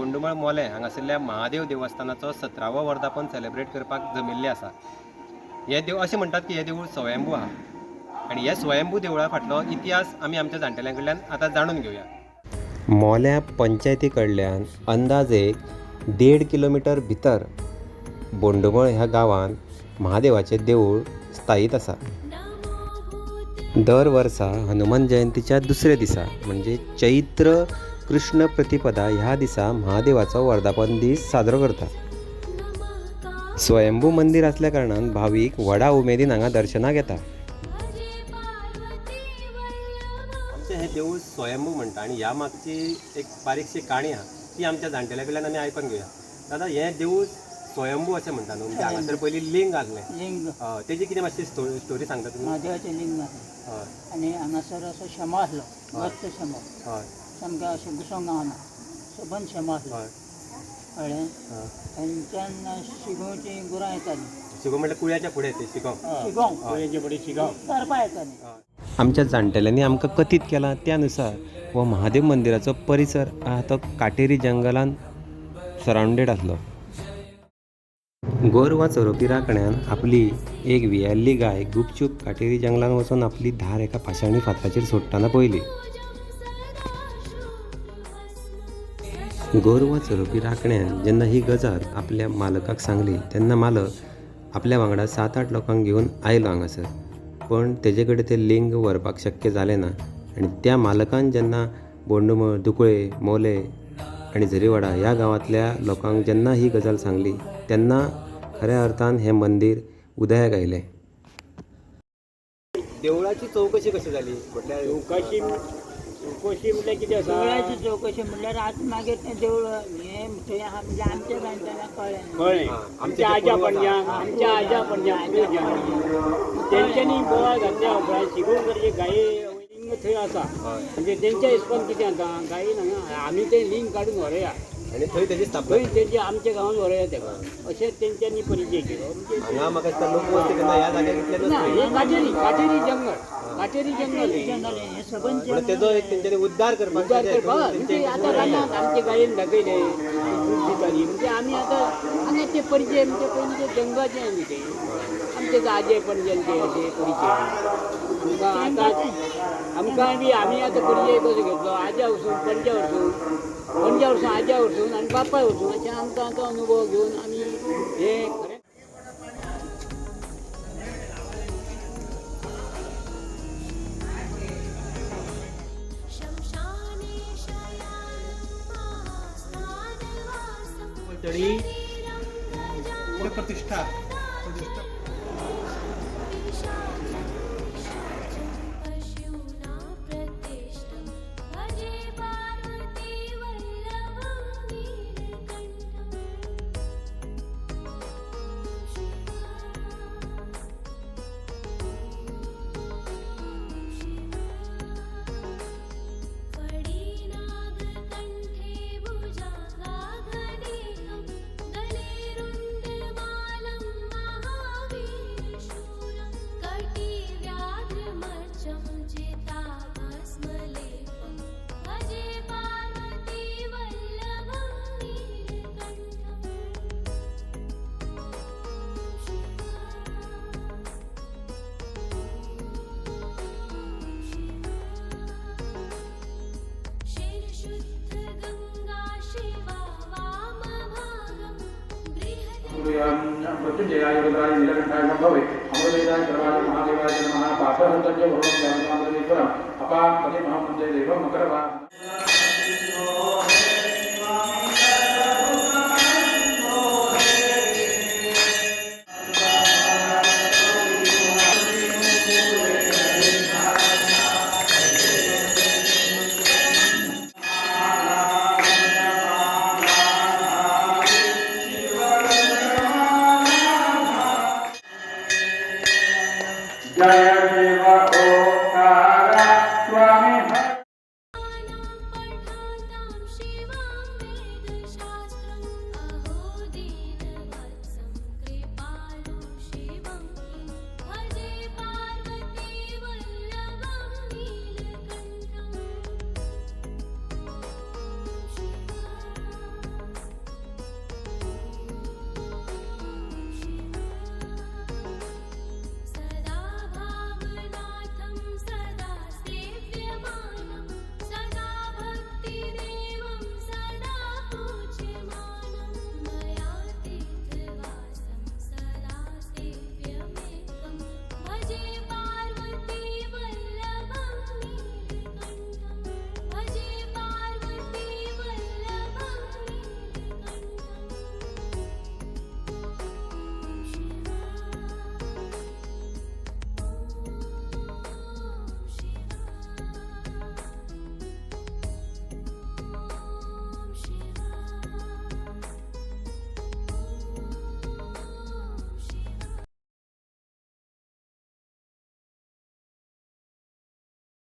बोंडुमळ मोले हांगासरल्या महादेव देवस्थानाचो सतरावो वर्धापन सेलिब्रेट करपाक जमिल्ले आसा. हे देव अशें म्हणटात की हे देवूळ स्वयंभू आहा. आनी हे स्वयंभू देवळा फाटलो इतिहास आमी आमच्या जाणटेल्यां कडल्यान आतां जाणून घेवया मोल्या पंचायती कडल्यान अंदाजे देड किलोमिटर भितर बोंडुमळ ह्या गांवांत महादेवाचें देवूळ स्थायीत आसा. दर वर्सा हनुमान जयंतीच्या दुसऱ्या दिसा म्हणजे चैत्र कृष्ण प्रतिपदा ह्या दिसा महादेवाचो वर्धापन दीस साजरो करतात. स्वयंभू मंदिर असल्या कारणान भावीक व्हडा उमेदीन हांगा दर्शनाक येता आमचें हें देवूळ स्वयंभू म्हणटा आनी ह्या मागची एक बारीकशी काणी आहा ती आमच्या जाणटेल्या कडल्यान आमी आयकून घेवया दादा हें देवूळ स्वयंभू अशें म्हणटा न्हू म्हणजे हांगासर पयलीं लिंग आसलें लिंग. हय तेजी कितें मातशी स्टोरी स्टोरी सांगता तुमी महादेवाचें लिंग. हय आनी हांगासर असो शमो आसलो मस्त शमो हय सामकें अशें घुसोंक गावना सबंद शमो आसलो हय. कळ्ळें हय थंयच्यान शिगोवची गुरां येतालीं शिगो कुळ्याच्या फुडें ते शिगो शिगोवंक कुळ्याचे फुडें शिगो येतालीं आमच्या जाणटेल्यांनी आमकां कथीत केला त्यानुसार हो महादेव मंदिराचो परिसर आहा तो काटेरी जंगलान सरावंडेड आसलो. गोरवा चरोवपी राखण्यान आपली एक वियाल्ली गाय गुपचूप काटेरी जंगलान वचून आपली धार एका पाशाणी फातराचेर सोडटाना पयली गोरवा चरोवपी राखण्यान जेन्ना ही गजाल आपल्या मालकाक सांगली तेन्ना मालक आपल्या वांगडा सात आठ लोकांक घेवन आयलो हांगासर. पण तेजे कडेन तें लिंग व्हरपाक शक्य जालें ना आनी त्या मालकान जेन्ना बोंडुमळ दुकळे मोले आनी झरीवाडा ह्या गांवांतल्या लोकांक जेन्ना ही गजाल सांगली तेन्ना खऱ्या अर्थान हें मंदीर उदयाक आयलें. देवळाची चवकशी कशी जाली म्हटल्यार चौकशी चौकशी म्हटल्यार कितें आसा देवळाची चवकशी म्हणल्यार आतां मागीर तें देवूळ हें म्हणजे आमच्या जाणट्यांक कळ्ळें कळ्ळें आमच्या आजा पणज्यान आमच्या आजा पणज्यान तेंच्यांनी बोवाळ घातल्या उपरांत शिगून करचे गाये लिंग थंय आसा म्हणजे तेंच्या हिसपान कितें जाता गायीन हांगा आमी तें लिंग काडून व्हरया आनी थंय तेजी स्थापना थंय तेंचे आमच्या गांवांत व्हरया तेका अशें तेंच्यांनी परिचय केलो. हांगा म्हाका दिसता लोक वस्ती तेन्ना ह्या जाग्यार इतले काटेरी काटेरी जंगल. काटेरी जंगल हे. जंगल सबंद म्हणून तेजो एक तेंच्यांनी उद्धार करपाक उद्धार तेजे करपा करून तेंचे आतां रानांत आमचे गायेन दाखयले दूध दिताली म्हणजे आमी आतां ते परिचय म्हणजे पयलीं ते जंगलाचे आमी ते. आमचे आजे पणज्यांचे अशे परिचय. आमकां आतां आमकां बी आमी आतां परिचय कसो घेतलो? आजा वचून पणज्या वचून पणज्या वचून आजा वचून आनी बापाय वचून अशें आमकां आतां अनुभव घेवन आमी हे खरें Olha para testar. Testar. मृत्युंजयाय रुद्राय नीलकंठाय भवे अमृतेजाय सर्वाय महादेवाय नमः पापहंतज्य भवनं ज्ञानसामग्रीश्वरम् अपां पदे महामन्त्रे देवं मकरवा Forever.